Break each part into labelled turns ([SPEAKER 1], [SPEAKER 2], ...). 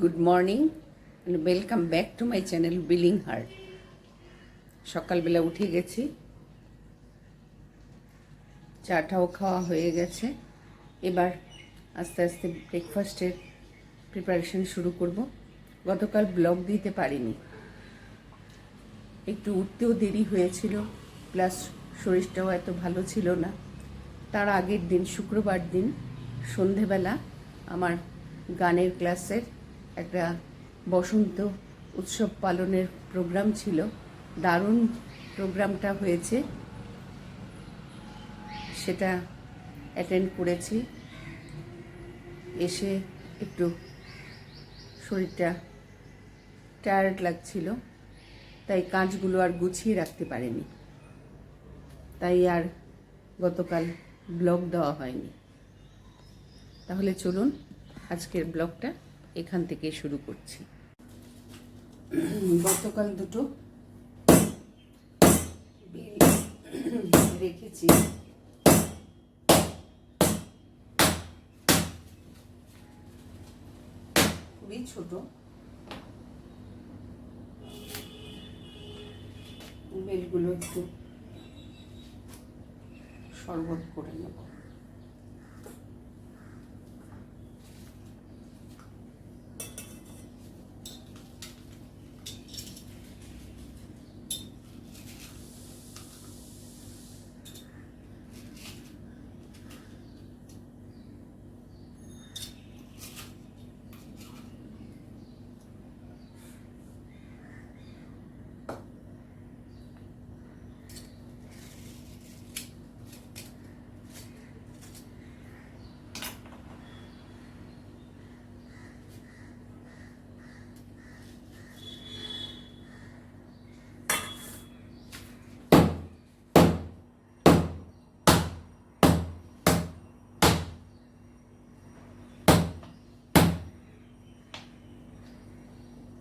[SPEAKER 1] Good morning welcome back to my channel billing heart সকালবেলা উঠে গেছি। চাটাও খাওয়া হয়ে গেছে। এবার আস্তে আস্তে ব্রেকফাস্টের প্রিপারেশন শুরু করব। গতকাল ব্লগ দিতে পারিনি। একটু উঠতেও দেরি হয়েছিল প্লাস শরীরটাও এত ভালো ছিল না। তার আগের দিন, শুক্রবার দিন, সন্ধেবেলা আমার গানের ক্লাসের একটা বসন্ত উৎসব পালনের প্রোগ্রাম ছিল। দারুণ প্রোগ্রামটা হয়েছে। সেটা অ্যাটেন্ড করেছি। এসে একটু শরীরটা টায়ার্ড লাগছিল, তাই কাজগুলো আর গুছিয়ে রাখতে পারিনি। তাই আর গতকাল ব্লগ দেওয়া হয়নি। তাহলে চলুন আজকের ব্লগটা এখান থেকে শুরু করছি। গতকাল দুটো রেখেছি। খুবই ছোট। বেলগুলো একটু শরবত করে নেব।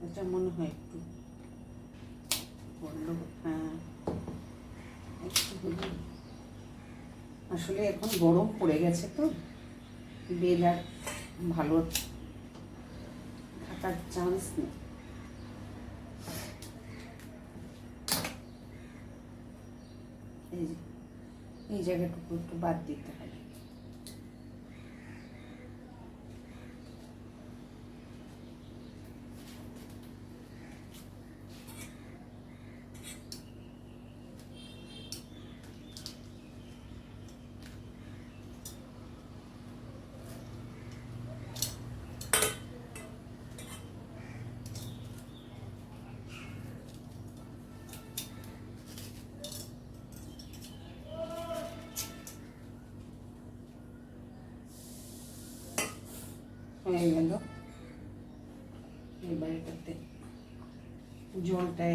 [SPEAKER 1] এটা মনে হয় একটু বলল হ্যাঁ। একটু আসলে এখন গরম পড়ে গেছে তো। বেল ভালো থাকার চান্স নেই। এই জায়গাটুকু একটু বাদ দিতে হবে। হয়ে গেল এবার এটাতে জলটা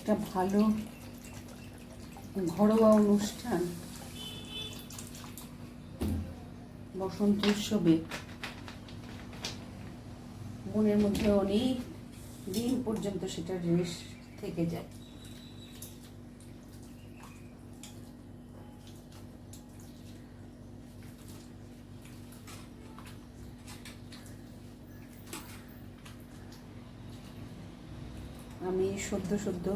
[SPEAKER 1] একটা ভালো ঘরোয়া অনুষ্ঠান। বসন্ত উৎসবে। মনের মধ্যে অনেক দিন পর্যন্ত সেটা রেশ থেকে যায়। আমি সদ্য সদ্য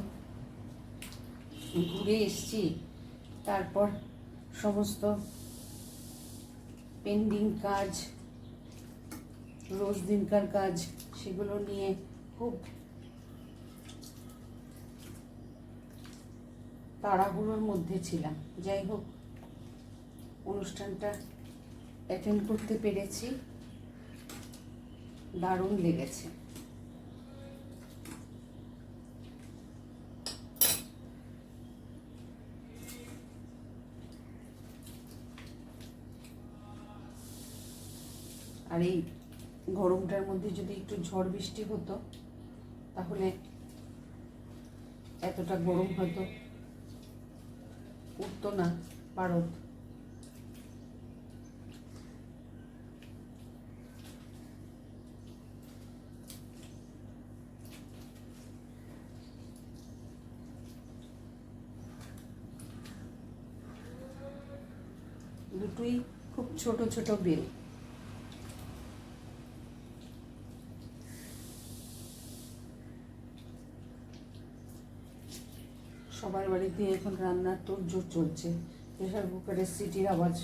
[SPEAKER 1] ঘুরে এসছি। তারপর সমস্ত পেন্ডিং কাজ, রোজ দিনকার কাজ, সেগুলো নিয়ে খুব তাড়াহুড়োর মধ্যে ছিলাম। যাই হোক, অনুষ্ঠানটা অ্যাটেন্ড করতে পেরেছি। দারুণ লেগেছে। আর এই গরমটার মধ্যে যদি একটু ঝড় বৃষ্টি হতো, তাহলে এতটা গরম হয়তো উঠতো না পারদ। দুটোই খুব ছোট ছোট বেল। সবার বাড়িতে এখন রান্নার তোর জোর চলছে। প্রেশার কুকারের সিটির আওয়াজ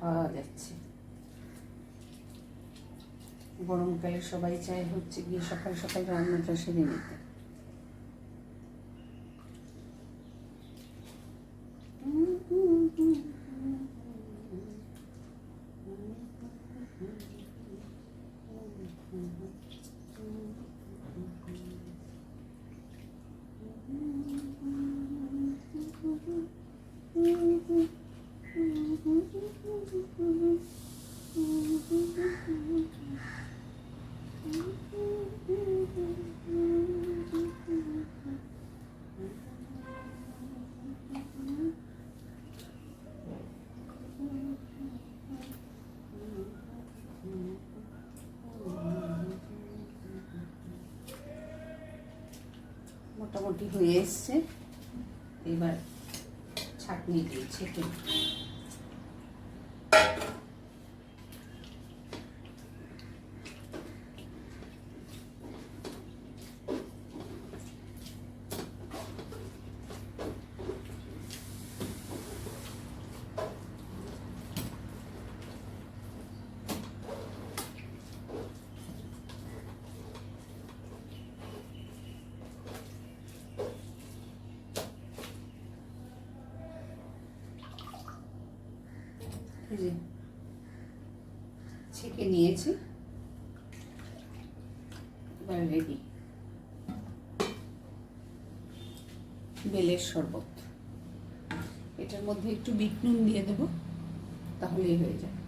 [SPEAKER 1] পাওয়া যাচ্ছে। গরমকালে সবাই চায় হচ্ছে গিয়ে সকাল সকাল রান্নাটা সেরে নিতে। মোটামুটি হয়ে এসছে। এবার ছাঁকনি দিয়ে ছেঁকে ছেঁকে নিয়েছি। এবার রেডি বেলের শরবত। এটার মধ্যে একটু বিট নুন দিয়ে দেবো, তাহলেই হয়ে যাবে।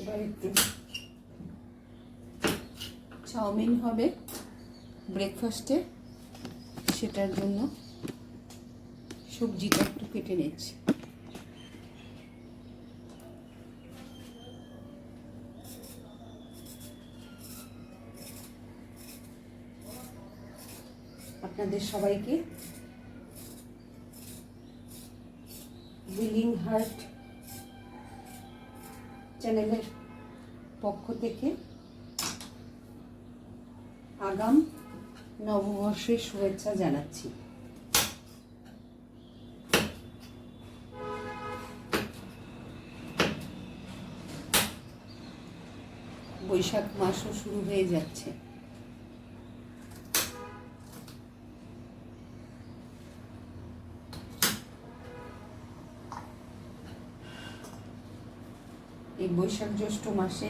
[SPEAKER 1] এবার একটু চাউমিন হবে ব্রেকফাস্টে, সেটার জন্য। সবজিটা একটু কেটে নিচ্ছি। আপনাদের সবাইকে উইলিং হার্ট চ্যানেলের পক্ষ থেকে আগাম নববর্ষের শুভেচ্ছা জানাচ্ছি। বৈশাখ মাসও শুরু হয়ে যাচ্ছে। এই বৈশাখ জ্যৈষ্ঠ মাসে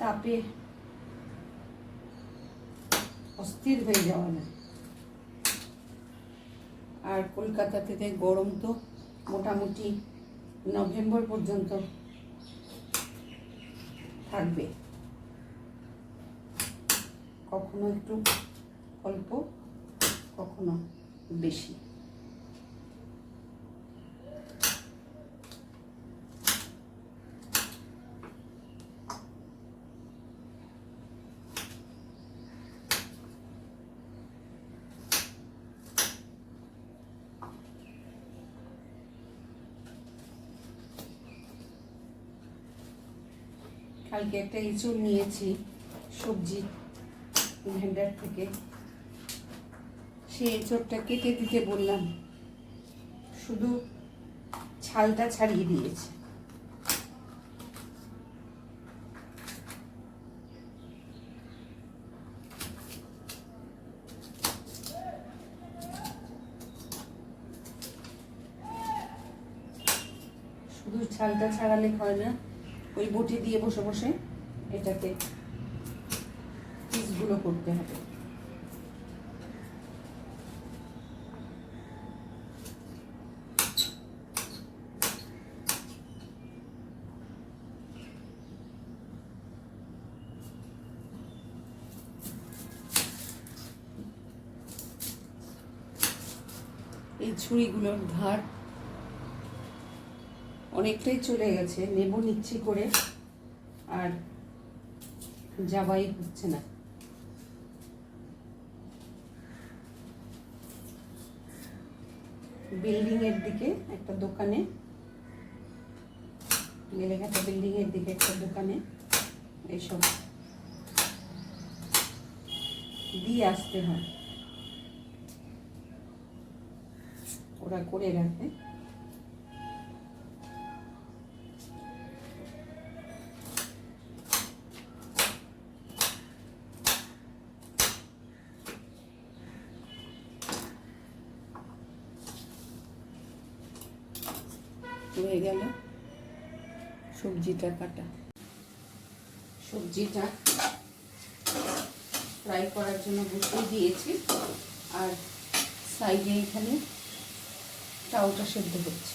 [SPEAKER 1] তাপে অস্থির হয়ে যাওয়া না আর কলকাতাতে গরম তো মোটামুটি নভেম্বর পর্যন্ত থাকবে। কখনো একটু অল্প কখনো বেশি। কালকে একটা ইঁচড় নিয়েছি, সবজি ভেন্ডার থেকে। সেই এঁচড়টা কেটে দিতে বললাম। শুধু ছালটা ছাড়িয়ে দিয়েছে। শুধু ছালটা ছাড়ালে হয় না। ওই বটি দিয়ে বসে বসে এটাকে পিসগুলো করতে হবে। এই ছুরিগুলোর ধার অনেকটাই চলে গেছে, নেব নিচ্ছি করে, আর যাবাই হচ্ছে না। বিল্ডিং এর দিকে একটা দোকানে বিল্ডিং এর দিকে একটা দোকানে এইসব দিয়ে আসতে হয়। ওরা করে রাখে হয়ে গেল। সবজিটা কাটা। সবজিটা ফ্রাই করার জন্য বসিয়ে দিয়েছি। আর সাইডে এখানে চাউটা সেদ্ধ হচ্ছে।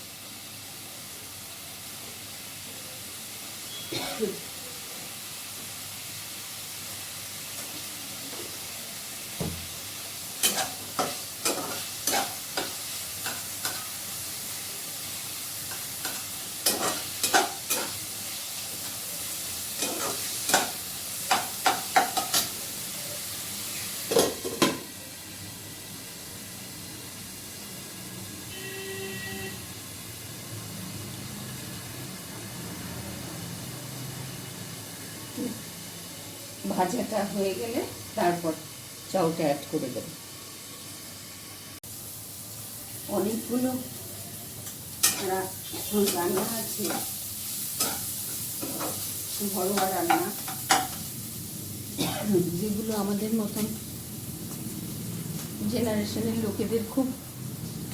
[SPEAKER 1] ভাজাটা হয়ে গেলে তারপর চাউটা অ্যাড করে দেব। অনেকগুলো রান্না আছে, ঘরোয়া রান্না, যেগুলো আমাদের মতন জেনারেশনের লোকেদের খুব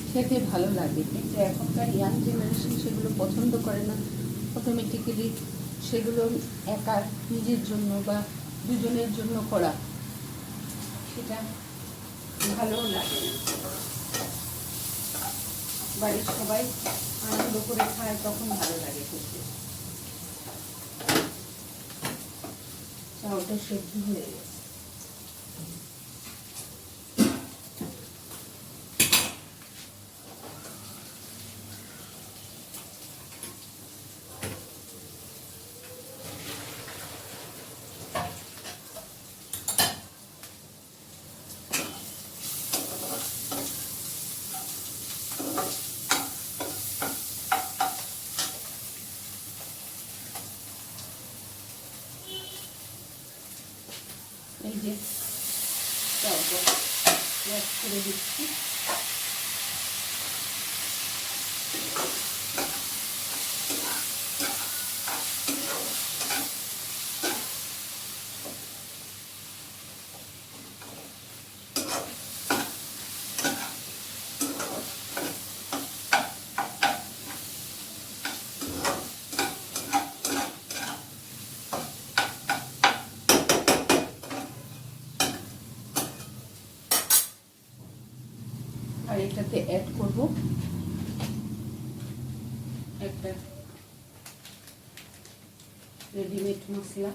[SPEAKER 1] খেতে ভালো লাগে, কিন্তু এখনকার ইয়াং জেনারেশন সেগুলো পছন্দ করে না অটোমেটিক্যালি সেগুলো একা নিজের জন্য বা দুজনের জন্য করা। সেটা ভালো লাগে বাড়ির সবাই আনন্দ করে খায়, তখন ভালো লাগে করতে চাউটা সেদ্ধ হয়ে গেছে এই যে চাউলটা পেঁয়াজ করে দিচ্ছি। আর এটাতে অ্যাড করব। একটা রেডিমেড মশলা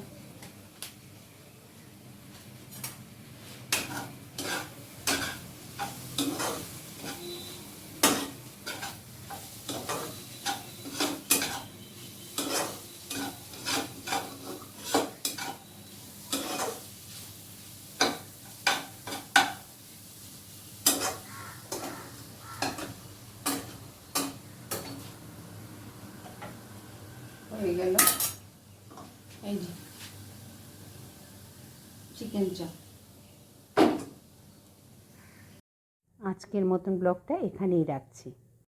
[SPEAKER 1] হয়ে গেল এই যে চিকেন চাপ
[SPEAKER 2] আজকের মতন ব্লগটা এখানেই রাখছি।